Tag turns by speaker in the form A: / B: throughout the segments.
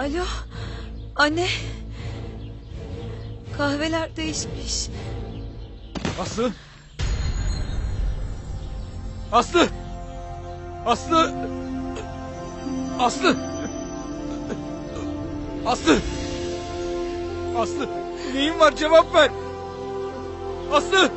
A: Alo. Anne. Kahveler değişmiş.
B: Aslı. Aslı. Aslı. Aslı. Aslı. Aslı. Neyin var cevap ver. Aslı.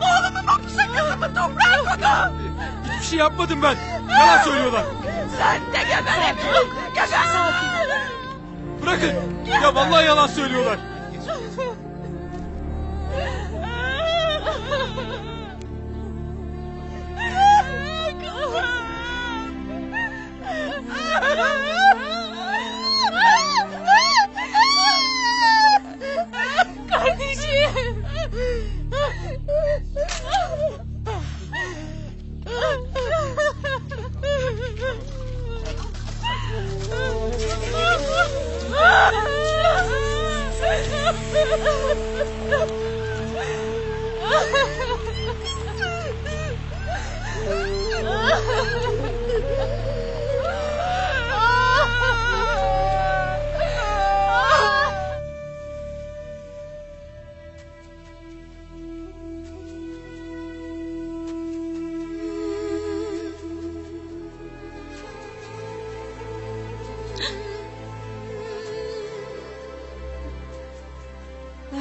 C: Oğlumu bakışa kızımı toprağa kodu.
B: Hiçbir şey yapmadım ben. Yalan söylüyorlar.
C: Sen de geberebilirsin. Geber.
B: Bırakın. Ya vallahi yalan söylüyorlar.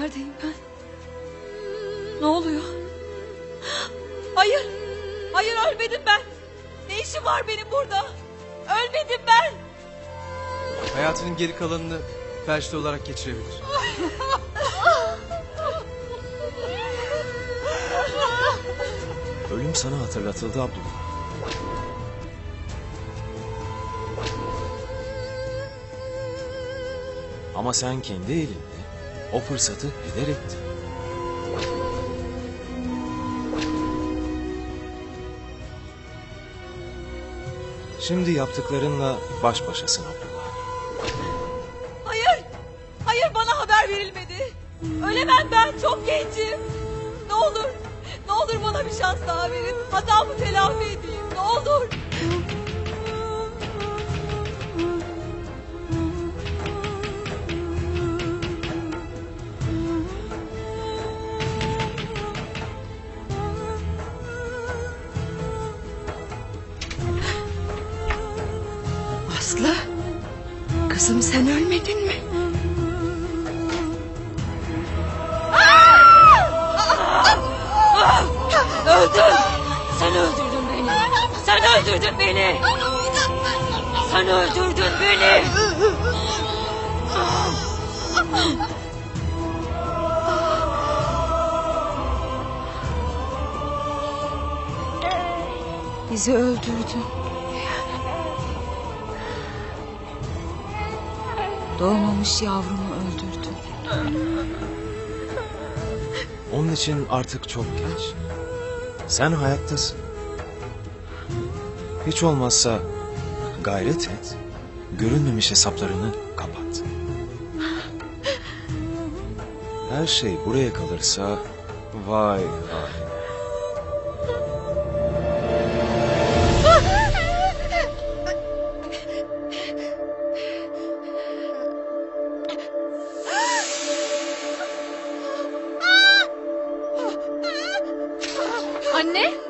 A: Neredeyim ben? Ne oluyor? Hayır. Hayır ölmedim ben. Ne işim var benim burada? Ölmedim ben.
D: Hayatının geri kalanını felçli olarak geçirebilir.
E: Ölüm sana hatırlatıldı Abdullah. Ama sen kendi elinde o fırsatı heder ettin. Şimdi yaptıklarınla baş başasın Abdullah.
A: Hayır. Hayır bana haber verilmedi. Ölemem ben çok gencim. Ne olur. Ne olur bana bir şans daha verin. Hatamı telafi edeyim. Ne olur.
C: Aslı. Kızım sen ölmedin mi?
A: Öldün. Sen öldürdün beni. Sen öldürdün beni. Sen öldürdün beni.
C: Bizi öldürdün. Doğmamış yavrumu öldürdün.
E: Onun için artık çok geç. Sen hayattasın. Hiç olmazsa gayret et. Görünmemiş hesaplarını kapat. Her şey buraya kalırsa vay vay.
C: Anne.